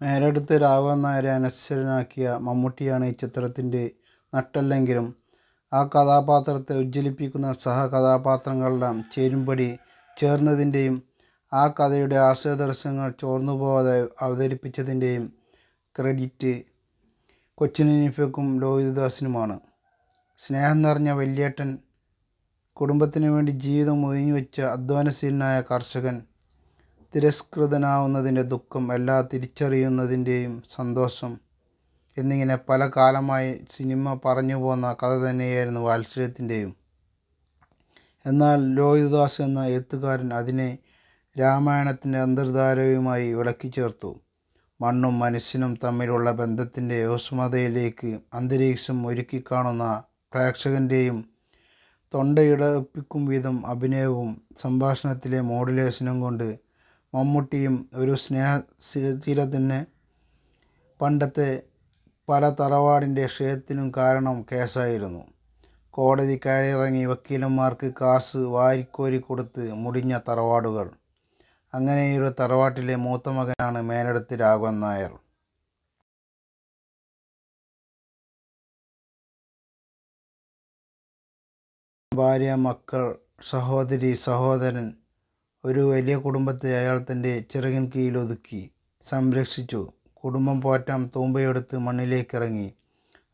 മേലെടുത്ത് രാഘവൻ നായരെ അനശ്വരനാക്കിയ മമ്മൂട്ടിയാണ് ഈ ചിത്രത്തിന്റെ നട്ടല്ലെങ്കിലും ആ കഥാപാത്രത്തെ ഉജ്ജ്വലിപ്പിക്കുന്ന സഹകഥാപാത്രങ്ങളെല്ലാം ചേരുംപടി ചേർന്നതിന്റെയും ആ കഥയുടെ ആസ്വാദരസങ്ങൾ ചോർന്നുപോകാതെ അവതരിപ്പിച്ചതിന്റെയും ക്രെഡിറ്റ് കൊച്ചിൻ ഹനീഫയ്ക്കും ലോഹിതദാസിനുമാണ്. സ്നേഹം നിറഞ്ഞ വല്യേട്ടൻ, കുടുംബത്തിനു വേണ്ടി ജീവിതം ഒഴിഞ്ഞുവെച്ച അധ്വാനശീലനായ കർഷകൻ, തിരസ്കൃതനാവുന്നതിന്റെ ദുഃഖം എല്ലാ തിരിച്ചറിയുന്നതിന്റെയും സന്തോഷം എന്നിങ്ങനെ പല കാലമായി സിനിമ പറഞ്ഞു പറഞ്ഞുപോന്ന കഥ തന്നെയായിരുന്നു വാത്സല്യത്തിന്റെയും. എന്നാൽ ലോഹിതദാസ് എന്ന എഴുത്തുകാരൻ അതിനെ രാമായണത്തിന്റെ അന്തർധാരയുമായി വിളക്കിച്ചേർത്തു. മണ്ണും മനുഷ്യനും തമ്മിലുള്ള ബന്ധത്തിന്റെ ഊഷ്മളതയിലേക്ക് അന്തരീക്ഷം ഒരുക്കി കാണുന്ന പ്രേക്ഷകന്റെയും തൊണ്ടയിടപ്പിക്കും വിധം അഭിനയവും സംഭാഷണത്തിലെ മോഡുലേഷനും കൊണ്ട് മമ്മൂട്ടിയും ഒരു സ്നേഹ സ്ഥിരത്തിന് പണ്ടത്തെ പല തറവാടിന്റെ ക്ഷയത്തിനും കാരണം കേസായിരുന്നു. കോടതി കയറിയിറങ്ങി വക്കീലന്മാർക്ക് കാസ് വാരിക്കോരി കൊടുത്ത് മുടിഞ്ഞ തറവാടുകൾ. അങ്ങനെയൊരു തറവാട്ടിലെ മൂത്ത മകനാണ് മേലെടുത്ത് രാഘവൻ നായർ. ഭാര്യ, മക്കൾ, സഹോദരി സഹോദരൻ ഒരു വലിയ കുടുംബത്തെ അയാൾ തന്റെ ചിറകിൻ കീഴിലൊതുക്കി സംരക്ഷിച്ചു. കുടുംബം പോറ്റാൻ തൂമ്പയെടുത്ത് മണ്ണിലേക്കിറങ്ങി.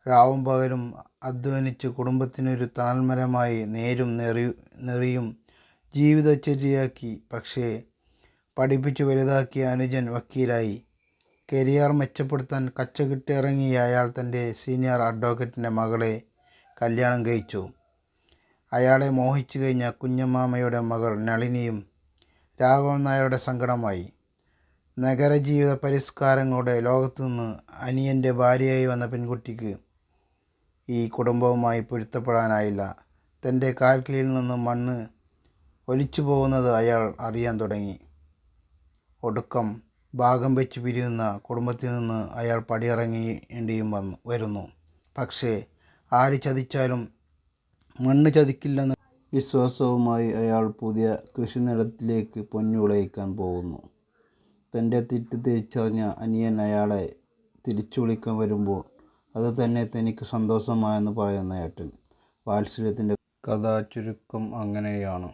രാവും പകലും അധ്വാനിച്ച് കുടുംബത്തിനൊരു തണൽമരമായി നേരും നെറി നെറിയും ജീവിതചര്യയാക്കി. പക്ഷേ പഠിപ്പിച്ചു വലുതാക്കിയ അനുജൻ വക്കീലായി. കരിയർ മെച്ചപ്പെടുത്താൻ കച്ചകിട്ടിറങ്ങിയ അയാൾ തന്റെ സീനിയർ അഡ്വക്കറ്റിന്റെ മകളെ കല്യാണം കഴിച്ചു. അയാളെ മോഹിച്ചു കഴിഞ്ഞ കുഞ്ഞമ്മാമയുടെ മകൾ നളിനിയും രാഘവൻ നായരുടെ സങ്കടമായി. നഗരജീവിത പരിഷ്കാരങ്ങളുടെ ലോകത്തുനിന്ന് അനിയന്റെ ഭാര്യയായി വന്ന പെൺകുട്ടിക്ക് ഈ കുടുംബവുമായി പൊരുത്തപ്പെടാനായില്ല. തന്റെ കാൽക്കിളിൽ നിന്ന് മണ്ണ് ഒലിച്ചു പോകുന്നത് അയാൾ അറിയാൻ തുടങ്ങി. ഒടുക്കം ഭാഗം വെച്ച് പിരിയുന്ന കുടുംബത്തിൽ നിന്ന് അയാൾ പടിയിറങ്ങേണ്ടിയും വന്നു വരുന്നു. പക്ഷേ ആര് ചതിച്ചാലും മണ്ണ് ചതിക്കില്ലെന്ന വിശ്വാസവുമായി അയാൾ പുതിയ കൃഷിനിടത്തിലേക്ക് പൊന്നുവിളയിക്കാൻ പോകുന്നു. തന്റെ തെറ്റ് തിരിച്ചറിഞ്ഞ അനിയൻ അയാളെ തിരിച്ചു വിളിക്കാൻ വരുമ്പോൾ അത് തന്നെ തനിക്ക് സന്തോഷമായെന്ന് പറയുന്ന ഏട്ടൻ. വാത്സല്യത്തിന്റെ കഥാ ചുരുക്കം അങ്ങനെയാണ്.